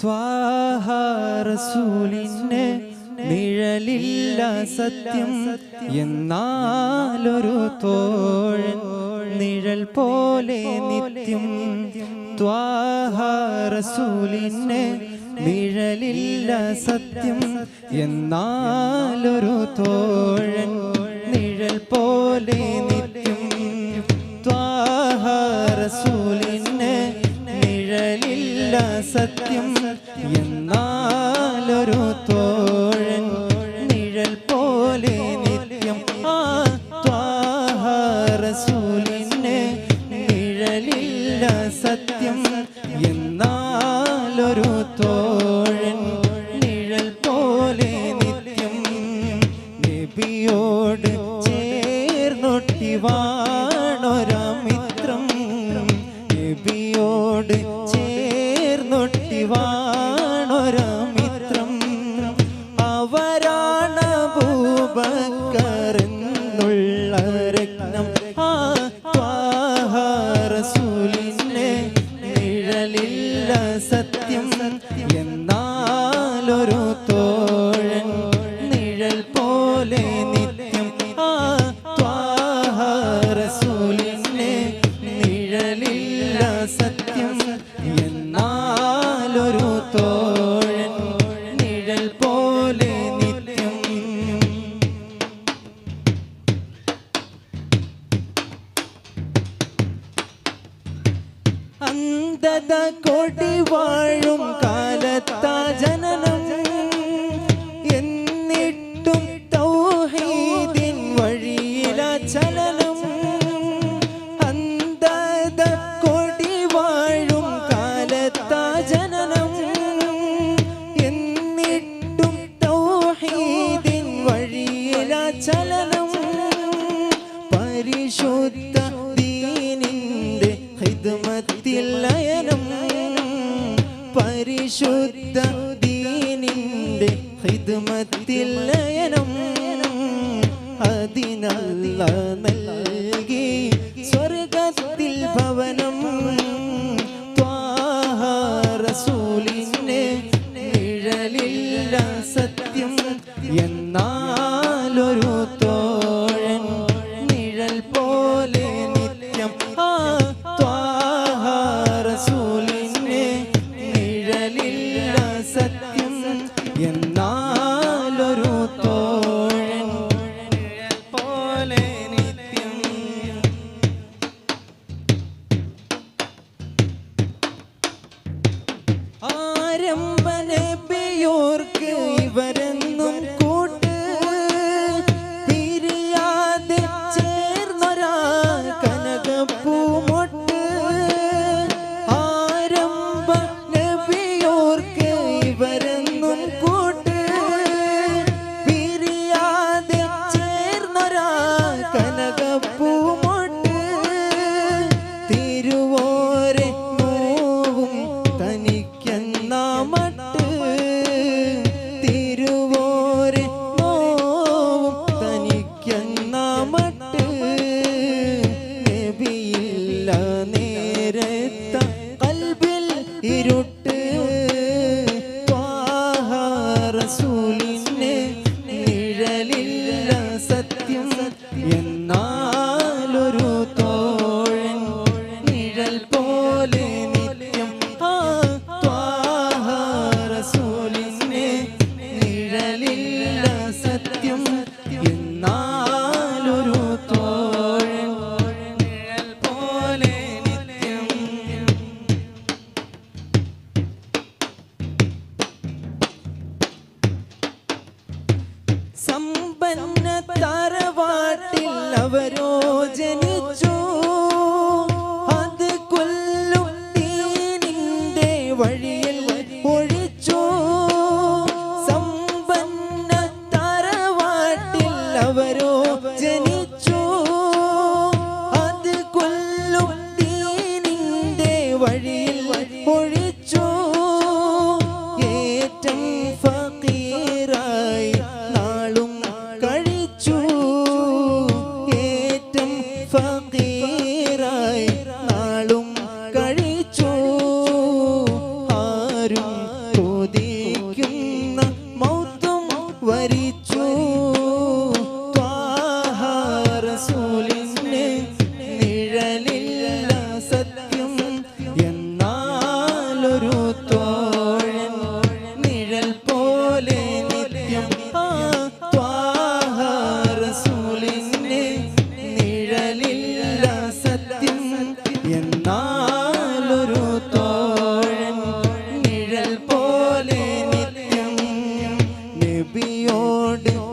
ത്വാഹാറസൂലിന് നിഴലില്ല സത്യം. എന്നാലൊരു തോഴൻ നിഴൽ പോലെ നിത്യം. ത്വാഹാരസൂലിനെ നിഴലില്ല സത്യം. എന്നാലൊരു തോഴൻ നിഴൽ പോലെ നിത്യം. നിത്യം ആ സത്യം. തോഴൻ നിഴൽ പോലെ നിത്യം. നബിയോട് ചേർന്നൊട്ടി നബിയോട് വാണൊരാമിത്രം ത്വാഹാറസൂലിന് നിഴലില്ല സത്യം. എന്നാലൊരു തോഴൻ നിഴൽ പോലെ നിത്യം. ആ ത്വാഹാറസൂലിന് അന്ധത കൊടി വാഴും കാലത്താ ജനനം. എന്നിട്ടും തൗഹീദിൻ വഴിയില ചലനം. അന്ധത കൊടി വാഴും കാലത്താ ജനനം. എന്നിട്ടും തൗഹീദിൻ വഴിയില ചലനം. പരിശുദ്ധ ദീനിന്റെ ഹിദ്മത്തിൽ ലയനം പരിശുദ്ധ ദീനിന്റെ ഹിദ്മത്തിൽ അതിനല്ല നൽകി. സ്വർഗത്തിൽ ഭവനം റസൂലിന്റെ നിഴലില്ല സത്യം. എന്നാലൊരു ആരംഭനബിയോർക്ക് ഇവരെന്നും കൂട്ട് പിരിയാതെ ചേർന്നൊരാ കനകപ്പൂമൊട്ട് ആരംഭ നബിയോർക്ക് ഇവരെന്നും കൂട്ട് പിരിയാതെ ചേർന്നൊരാ കനകപ്പൂമൊട്ട് ത്വാഹാറസൂലിന് അവരോ ജനിച്ചു. അത് കൊല്ലും വഴിയിൽ ഒഴിച്ചു. സമ്പന്ന തറവാട്ടിൽ അവരോ ജനിച്ചു. നബിയോട്